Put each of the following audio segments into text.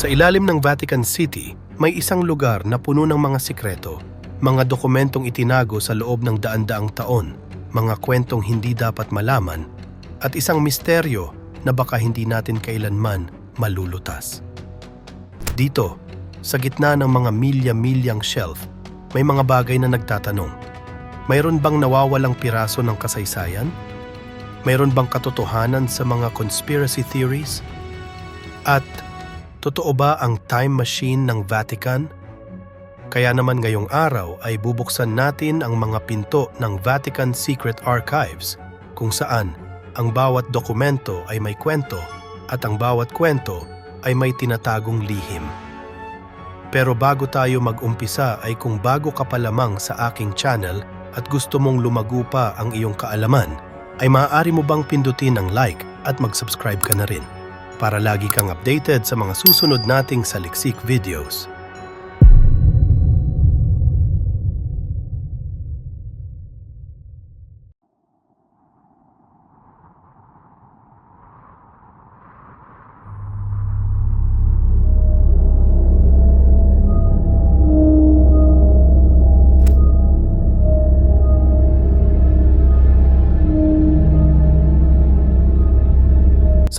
Sa ilalim ng Vatican City, may isang lugar na puno ng mga sikreto, mga dokumentong itinago sa loob ng daan-daang taon, mga kwentong hindi dapat malaman, at isang misteryo na baka hindi natin kailanman malulutas. Dito, sa gitna ng mga milya-milyang shelf, may mga bagay na nagtatanong. Mayroon bang nawawalang piraso ng kasaysayan? Mayroon bang katotohanan sa mga conspiracy theories? At totoo ba ang time machine ng Vatican? Kaya naman ngayong araw ay bubuksan natin ang mga pinto ng Vatican Secret Archives kung saan ang bawat dokumento ay may kwento at ang bawat kwento ay may tinatagong lihim. Pero bago tayo mag-umpisa ay kung bago ka pa lamang sa aking channel at gusto mong lumago pa ang iyong kaalaman, ay maaari mo bang pindutin ang like at mag-subscribe ka na rin para lagi kang updated sa mga susunod nating saliksik videos.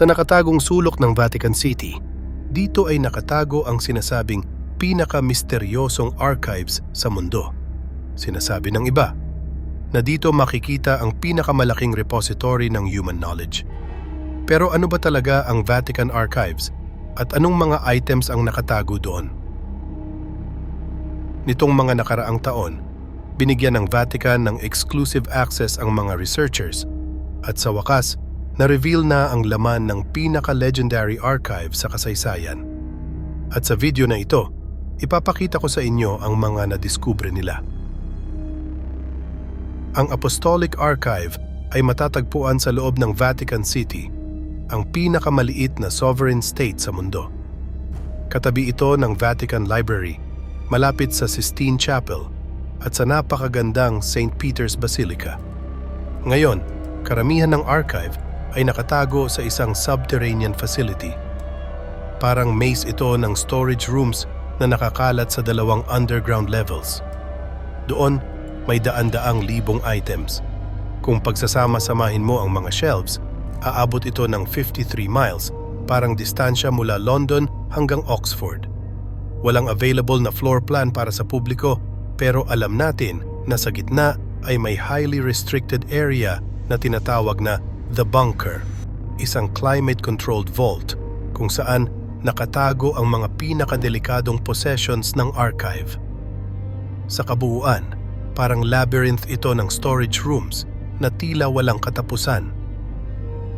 Sa nakatagong sulok ng Vatican City, dito ay nakatago ang sinasabing pinaka-misteryosong archives sa mundo. Sinasabi ng iba na dito makikita ang pinakamalaking repository ng human knowledge. Pero ano ba talaga ang Vatican Archives at anong mga items ang nakatago doon? Nitong mga nakaraang taon, binigyan ng Vatican ng exclusive access ang mga researchers at sa wakas, na-reveal na ang laman ng pinaka-legendary archive sa kasaysayan. At sa video na ito, ipapakita ko sa inyo ang mga nadiskubre nila. Ang Apostolic Archive ay matatagpuan sa loob ng Vatican City, ang pinakamaliit na sovereign state sa mundo. Katabi ito ng Vatican Library, malapit sa Sistine Chapel at sa napakagandang St. Peter's Basilica. Ngayon, karamihan ng archive ay nakatago sa isang subterranean facility. Parang maze ito ng storage rooms na nakakalat sa dalawang underground levels. Doon, may daan-daang libong items. Kung pagsasama-samahin mo ang mga shelves, aabot ito ng 53 miles, parang distansya mula London hanggang Oxford. Walang available na floor plan para sa publiko, pero alam natin na sa gitna ay may highly restricted area na tinatawag na The Bunker, isang climate-controlled vault kung saan nakatago ang mga pinakadelikadong possessions ng archive. Sa kabuuan, parang labyrinth ito ng storage rooms na tila walang katapusan.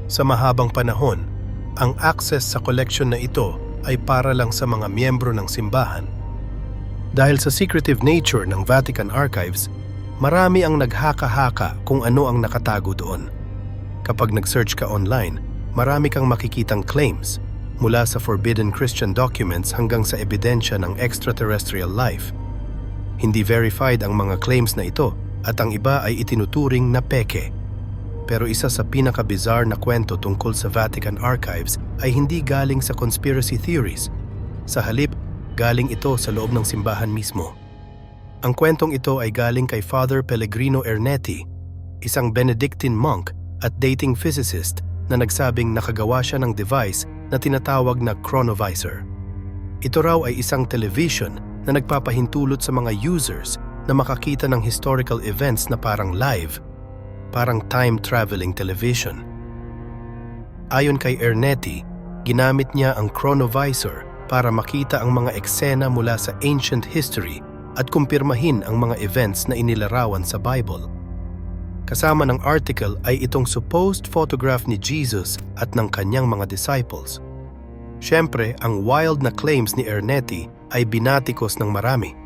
Sa mahabang panahon, ang access sa collection na ito ay para lang sa mga miyembro ng simbahan. Dahil sa secretive nature ng Vatican Archives, marami ang naghaka-haka kung ano ang nakatago doon. Kapag nag-search ka online, marami kang makikitang claims mula sa forbidden Christian documents hanggang sa ebidensya ng extraterrestrial life. Hindi verified ang mga claims na ito at ang iba ay itinuturing na peke. Pero isa sa pinaka-bizarre na kwento tungkol sa Vatican Archives ay hindi galing sa conspiracy theories. Sa halip, galing ito sa loob ng simbahan mismo. Ang kwentong ito ay galing kay Father Pellegrino Ernetti, isang Benedictine monk at dating physicist na nagsabing nakagawa siya ng device na tinatawag na chronovisor. Ito raw ay isang television na nagpapahintulot sa mga users na makakita ng historical events na parang live, parang time-traveling television. Ayon kay Ernetti, ginamit niya ang chronovisor para makita ang mga eksena mula sa ancient history at kumpirmahin ang mga events na inilarawan sa Bible. Kasama ng article ay itong supposed photograph ni Jesus at ng kanyang mga disciples. Siyempre, ang wild na claims ni Ernetti ay binatikos ng marami.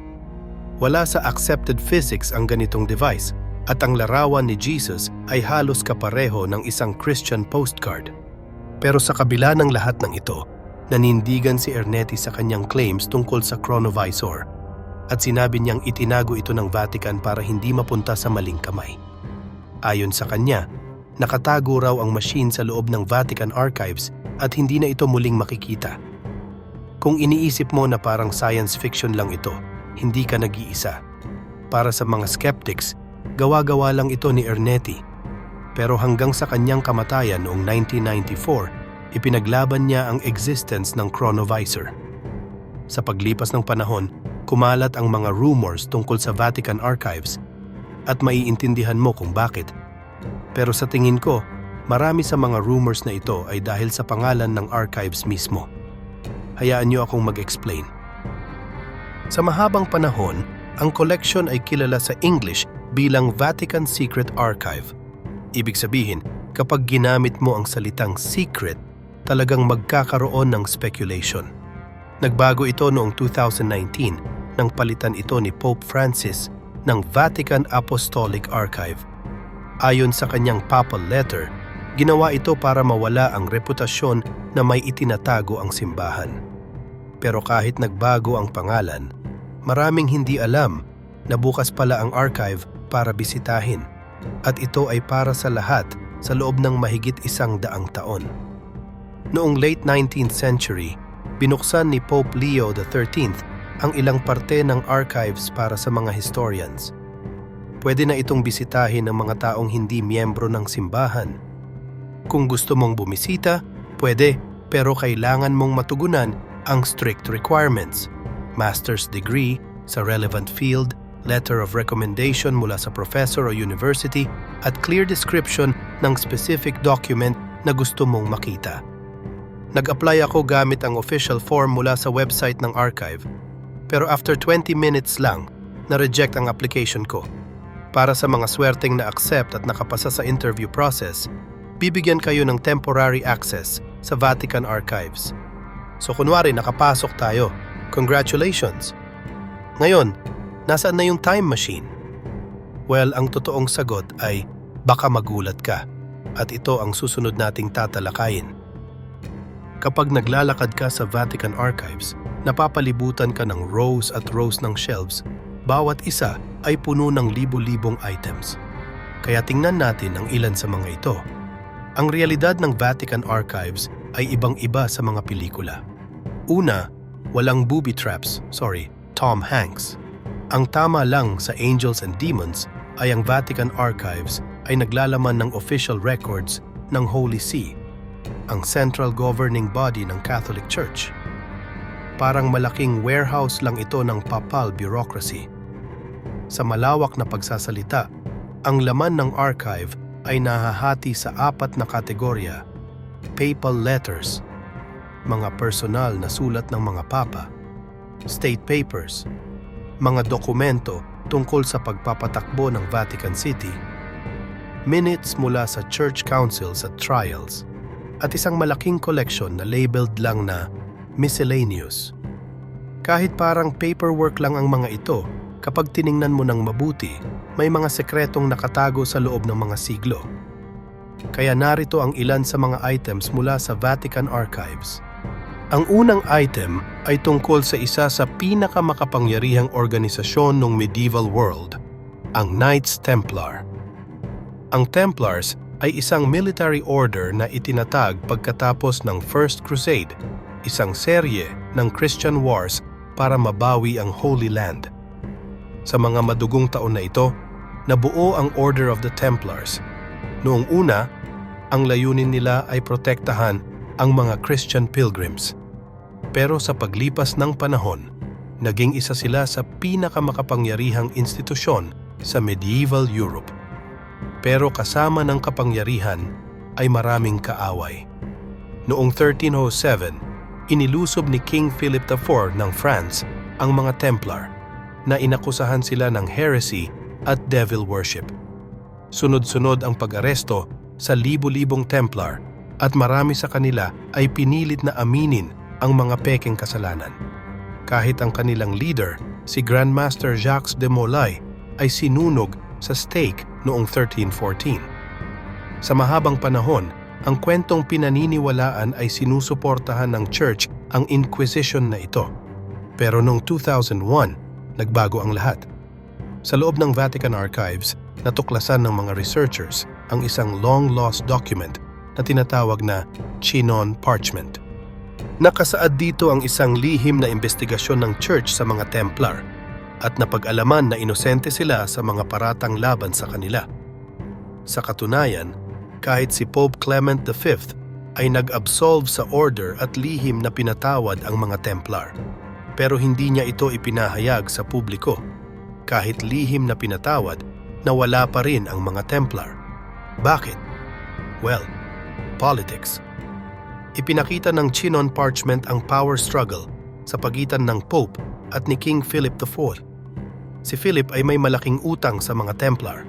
Wala sa accepted physics ang ganitong device at ang larawan ni Jesus ay halos kapareho ng isang Christian postcard. Pero sa kabila ng lahat ng ito, nanindigan si Ernetti sa kanyang claims tungkol sa chronovisor at sinabi niyang itinago ito ng Vatican para hindi mapunta sa maling kamay. Ayon sa kanya, nakatago raw ang machine sa loob ng Vatican Archives at hindi na ito muling makikita. Kung iniisip mo na parang science fiction lang ito, hindi ka nag-iisa. Para sa mga skeptics, gawa-gawa lang ito ni Ernetti. Pero hanggang sa kanyang kamatayan noong 1994, ipinaglaban niya ang existence ng chronovisor. Sa paglipas ng panahon, kumalat ang mga rumors tungkol sa Vatican Archives at maiintindihan mo kung bakit. Pero sa tingin ko, marami sa mga rumors na ito ay dahil sa pangalan ng archives mismo. Hayaan niyo akong mag-explain. Sa mahabang panahon, ang collection ay kilala sa English bilang Vatican Secret Archive. Ibig sabihin, kapag ginamit mo ang salitang secret, talagang magkakaroon ng speculation. Nagbago ito noong 2019 nang palitan ito ni Pope Francis ng Vatican Apostolic Archive. Ayon sa kanyang papal letter, ginawa ito para mawala ang reputasyon na may itinatago ang simbahan. Pero kahit nagbago ang pangalan, maraming hindi alam na bukas pala ang archive para bisitahin at ito ay para sa lahat sa loob ng mahigit isang daang taon. Noong late 19th century, binuksan ni Pope Leo XIII ang ilang parte ng archives para sa mga historians. Pwede na itong bisitahin ng mga taong hindi miyembro ng simbahan. Kung gusto mong bumisita, pwede, pero kailangan mong matugunan ang strict requirements. Master's degree sa relevant field, letter of recommendation mula sa professor o university, at clear description ng specific document na gusto mong makita. Nag-apply ako gamit ang official form mula sa website ng archive. Pero after 20 minutes lang, na-reject ang application ko. Para sa mga swerteng na-accept at nakapasa sa interview process, bibigyan kayo ng temporary access sa Vatican Archives. So kunwari nakapasok tayo, congratulations! Ngayon, nasaan na yung time machine? Well, ang totoong sagot ay baka magulat ka at ito ang susunod nating tatalakayin. Kapag naglalakad ka sa Vatican Archives, napapalibutan ka ng rows at rows ng shelves. Bawat isa ay puno ng libo-libong items. Kaya tingnan natin ang ilan sa mga ito. Ang realidad ng Vatican Archives ay ibang-iba sa mga pelikula. Una, walang booby traps, sorry, Tom Hanks. Ang tama lang sa Angels and Demons ay ang Vatican Archives ay naglalaman ng official records ng Holy See, ang central governing body ng Catholic Church. Parang malaking warehouse lang ito ng papal bureaucracy. Sa malawak na pagsasalita, ang laman ng archive ay nahahati sa apat na kategorya. Papal letters, mga personal na sulat ng mga papa, state papers, mga dokumento tungkol sa pagpapatakbo ng Vatican City, minutes mula sa church councils at trials, at isang malaking collection na labeled lang na miscellaneous. Kahit parang paperwork lang ang mga ito, kapag tiningnan mo ng mabuti, may mga sekretong nakatago sa loob ng mga siglo. Kaya narito ang ilan sa mga items mula sa Vatican Archives. Ang unang item ay tungkol sa isa sa pinakamakapangyarihang organisasyon ng medieval world, ang Knights Templar. Ang Templars ay isang military order na itinatag pagkatapos ng First Crusade, isang serye ng Christian wars para mabawi ang Holy Land. Sa mga madugong taon na ito, nabuo ang Order of the Templars. Noong una, ang layunin nila ay protektahan ang mga Christian pilgrims. Pero sa paglipas ng panahon, naging isa sila sa pinakamakapangyarihang institusyon sa medieval Europe. Pero kasama ng kapangyarihan ay maraming kaaway. Noong 1307, inilusob ni King Philip IV ng France ang mga Templar na inakusahan sila ng heresy at devil worship. Sunod-sunod ang pag-aresto sa libu-libong Templar at marami sa kanila ay pinilit na aminin ang mga pekeng kasalanan. Kahit ang kanilang leader, si Grandmaster Jacques de Molay, ay sinunog sa stake noong 1314. Sa mahabang panahon, ang kwentong pinaniniwalaan ay sinusuportahan ng church ang Inquisition na ito. Pero noong 2001, nagbago ang lahat. Sa loob ng Vatican Archives, natuklasan ng mga researchers ang isang long-lost document na tinatawag na Chinon Parchment. Nakasaad dito ang isang lihim na investigasyon ng church sa mga Templar at napag-alaman na inosente sila sa mga paratang laban sa kanila. Sa katunayan, kahit si Pope Clement V ay nag-absolve sa order at lihim na pinatawad ang mga Templar. Pero hindi niya ito ipinahayag sa publiko. Kahit lihim na pinatawad, nawala pa rin ang mga Templar. Bakit? Well, politics. Ipinakita ng Chinon Parchment ang power struggle sa pagitan ng Pope at ni King Philip IV. Si Philip ay may malaking utang sa mga Templar.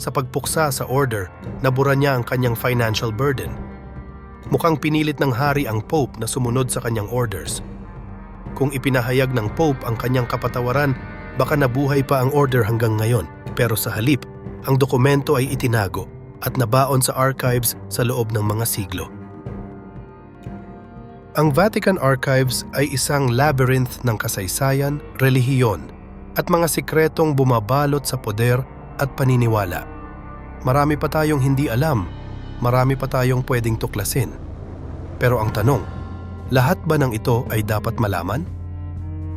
Sa pagpuksa sa order, nabura niya ang kanyang financial burden. Mukhang pinilit ng hari ang Pope na sumunod sa kanyang orders. Kung ipinahayag ng Pope ang kanyang kapatawaran, baka nabuhay pa ang order hanggang ngayon. Pero sa halip, ang dokumento ay itinago at nabaon sa archives sa loob ng mga siglo. Ang Vatican Archives ay isang labyrinth ng kasaysayan, relihiyon, at mga sikretong bumabalot sa poder at paniniwala. Marami pa tayong hindi alam, marami pa tayong pwedeng tuklasin. Pero ang tanong, lahat ba ng ito ay dapat malaman?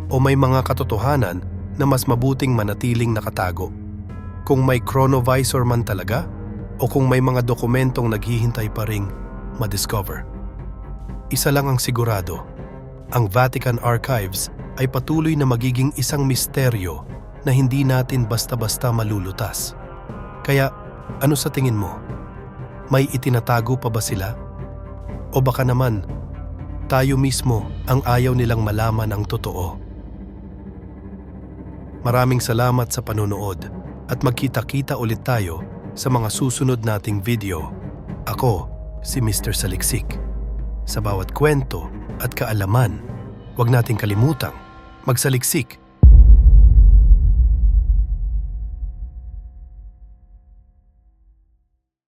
O may mga katotohanan na mas mabuting manatiling nakatago? Kung may chronovisor man talaga? O kung may mga dokumentong naghihintay pa ring madiscover? Isa lang ang sigurado, ang Vatican Archives ay patuloy na magiging isang misteryo na hindi natin basta-basta malulutas. Kaya, ano sa tingin mo? May itinatago pa ba sila? O baka naman, tayo mismo ang ayaw nilang malaman ang totoo. Maraming salamat sa panonood at magkita-kita ulit tayo sa mga susunod nating video. Ako, si Mr. Saliksik. Sa bawat kwento at kaalaman, huwag nating kalimutang magsaliksik